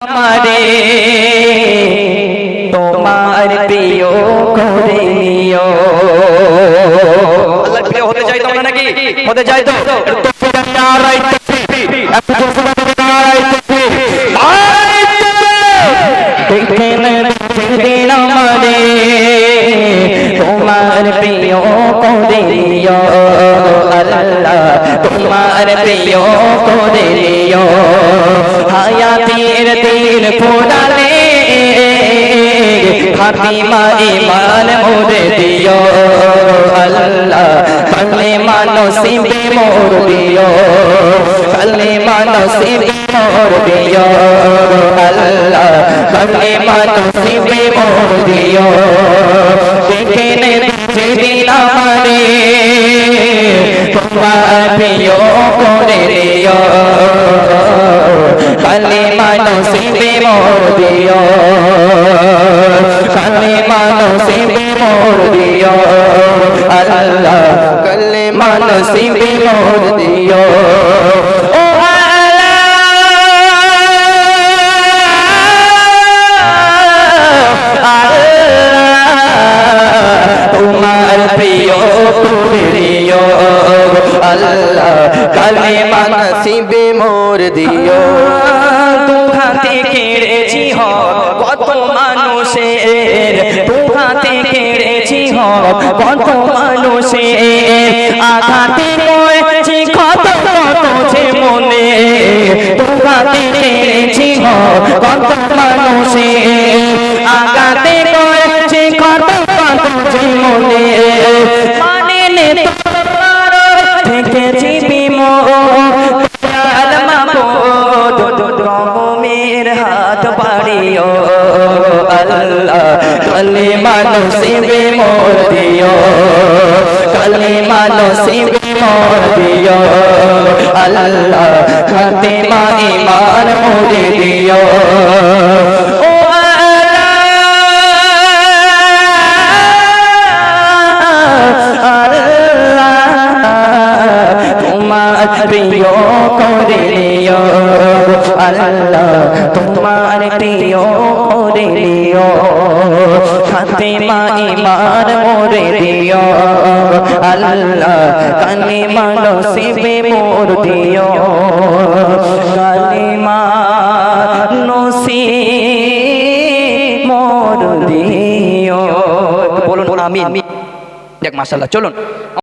আমারে তোমার প্রিয় করে নিও। প্রিয় হতে চাই তোমরা নাকি? হতে চাই তো? তোমরা নারাই তাকবীর একটু জোরে নারাই তাকবীর নারাই তাকবীর দিন আমারে তোমার প্রিয় করে নিও। আল্লাহ তোমার প্রিয় করে দিন ফোরালে ফাতিমা ইমান মোরে দিও আল্লাহ কালে মানসিবে মোর দিও কালে মানসিবে মোর দিও আল্লাহ কালে মানসিবে মোর দিও দেখে নে যেদিন আমারে তোমার প্রিয় করে দিও। কালে মানসিবে মোর দিও কালে মানসিবে মোর দিও আল্লাহ কালে মানসিবে মোর দিও তোমার প্রিয় প্রিয় আল্লাহ কালে মানসিবে মোর দিও। তুহাতে কেড়েছি হ, কত মানুষের। তুহাতে কেড়েছি হ, কত মানুষের। আঘাতে করেছি কত কত মনে। দুহাতে থেকেছি বিমোহ রকমের হাত বাড়িও আল্লাহ কালে মানসিবে মোর দিও কালে মানসিবে মোর দিও আল্লাহ খাতে মা ইমান মোরে দিও করে নিও আল্লাহ তোমার প্রিয় করে নিও মা মোরে আল্লাহ কানে মানসিবে মোর দিও কালিমা নসি মোর দিও বলুন, আমিন। দেখ, মাশাআল্লাহ, চলুন।